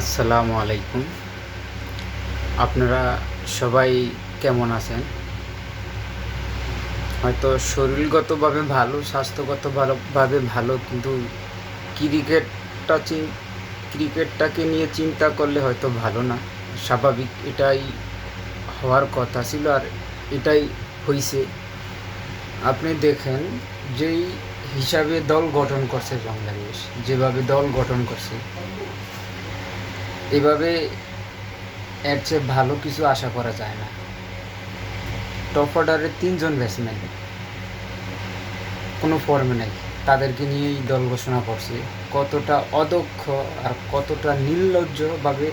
আসসালামু আলাইকুম। আপনারা সবাই কেমন আছেন? হয়তো শরীরগতভাবে ভালো স্বাস্থ্যগত ভালোভাবে ভালো, কিন্তু ক্রিকেটটা ক্রিকেটটাকে নিয়ে চিন্তা করলে হয়তো ভালো না। স্বাভাবিক এটাই হওয়ার কথা ছিল আর এটাই হয়েছে আপনি দেখেন, যেই হিসাবে দল গঠন করছে বাংলাদেশ, যেভাবে দল গঠন করছে এভাবে এর চেয়ে ভালো কিছু আশা করা যায় না। টপ অর্ডারে তিনজন ব্যাটসম্যান কোনো ফর্মে নেই। তাদেরকে নিয়েই দল ঘোষণা করছে। কতটা অদক্ষ আর কতটা নির্লজ্জভাবে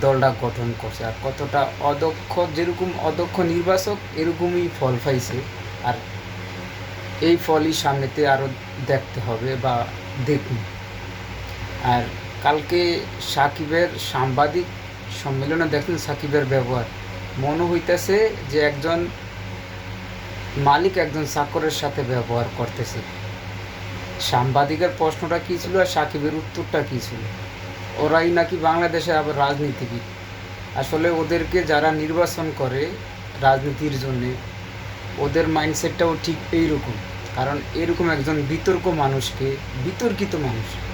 দলটা গঠন করছে আর কতটা অদক্ষ, যেরকম অদক্ষ নির্বাচক, এরকমই ফল পাইছে। আর এই ফলই সামনেতে আরও দেখতে হবে বা দেখুন। আর কালকে সাকিবের সাংবাদিক সম্মেলনে দেখলেন সাকিবের ব্যবহার। মনে হইতেছে যে একজন মালিক একজন চাকরের সাথে ব্যবহার করতেছে। সাংবাদিকের প্রশ্নটা কী ছিল আর সাকিবের উত্তরটা কী ছিল? ওরাই নাকি বাংলাদেশে আবার রাজনীতিবিদ। আসলে ওদেরকে যারা নির্বাচন করে রাজনীতির জন্যে, ওদের মাইন্ডসেটটাও ঠিক এইরকম। কারণ এরকম একজন বিতর্ক মানুষকে, বিতর্কিত মানুষ।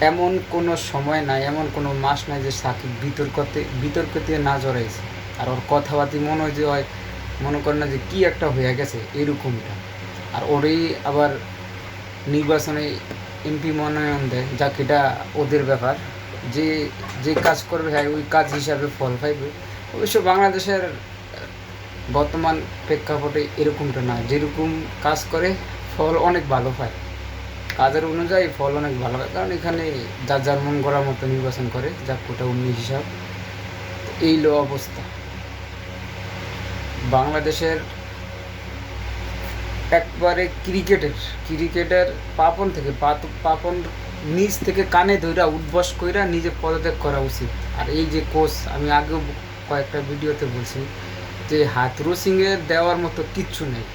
এমন কোনো সময় নাই, এমন কোনো মাস নাই যে সাকিব বিতর্কতে বিতর্কতে না জড়াইছে। আর ওর কথাবার্তি মনে হয় যে হয় মনে করে না যে কী একটা হয়ে গেছে এরকমটা। আর ওরই আবার নির্বাচনে এমপি মনোনয়ন দেয়, যাক এটা ওদের ব্যাপার। যে যে কাজ করবে হ্যাঁ ওই কাজ হিসাবে ফল পাইবে। অবশ্য বাংলাদেশের বর্তমান প্রেক্ষাপটে এরকমটা না। যেরকম কাজ করে, ফল অনেক ভালো পায়। কাজের অনুযায়ী ফল অনেক ভালো হয়। কারণ এখানে যার যার মন করার মতো নির্বাচন করে যা কোটা অন্য হিসাব। এই লো অবস্থা। বাংলাদেশের একবারে ক্রিকেটের ক্রিকেটের পাপন থেকে পাপন নিচ থেকে কানে ধইরা উদ্বস কইরা নিজে পদত্যাগ করা উচিত। আর এই যে কোচ, আমি আগেও কয়েকটা ভিডিওতে বলছি যে হাতরু সিংয়ের দেওয়ার মতো কিচ্ছু নেই।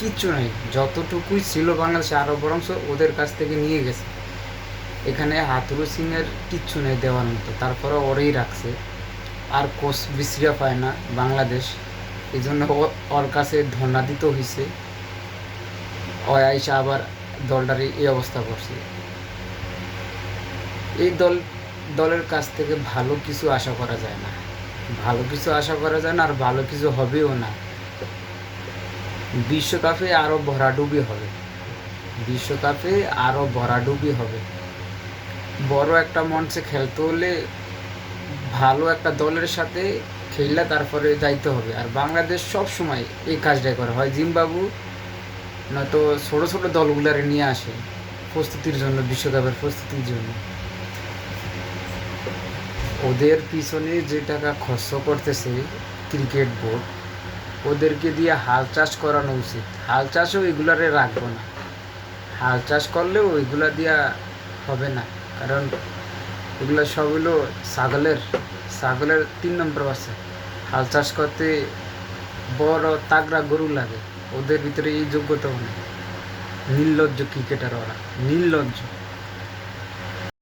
কিচ্ছু নেই। যতটুকুই ছিল বাংলাদেশে আরও বরঞ্চ ওদের কাছ থেকে নিয়ে গেছে। এখানে হাতুরু সিংয়ের কিচ্ছু নেই দেওয়ার মতো। তারপরে ওরেই রাখছে। আর কোচ বিশ্রিয়া পায় না বাংলাদেশ। এই জন্য ওর কাছে ধর্ণা দিতে হয়েছে ও আইসা আবার দলটার এই অবস্থা করছে। এই দল, দলের কাছ থেকে ভালো কিছু আশা করা যায় না। ভালো কিছু আশা করা যায় না আর ভালো কিছু হবেও না। বিশ্বকাপে আরও ভরাডুবি হবে। বিশ্বকাপে আরও ভরাডুবি হবে। বড় একটা মঞ্চে খেলতে হলে ভালো একটা দলের সাথে খেললে তারপরে যাইতে হবে। আর বাংলাদেশ সব সময় এই কাজটাই করে। হয় জিম্বাবু, নয়তো ছোটো ছোটো দলগুলারে নিয়ে আসে প্রস্তুতির জন্য, বিশ্বকাপের প্রস্তুতির জন্য। ওদের পিছনে যে টাকা খরচ করতেছে, ক্রিকেট বোর্ড ওদেরকে দিয়ে হাল চাষ করানো উচিত। হাল চাষও এগুলারে রাখব না। হাল চাষ করলেও ওইগুলা দিয়া হবে না। কারণ এগুলো সব হলো ছাগলের। ছাগলের তিন নম্বর বাচ্চা হাল চাষ করতে বড় তাগড়া গরু লাগে। ওদের ভিতরে এই যোগ্যতাও নেই। নির্লজ্জ ক্রিকেটার ওরা। নির্লজ্জ।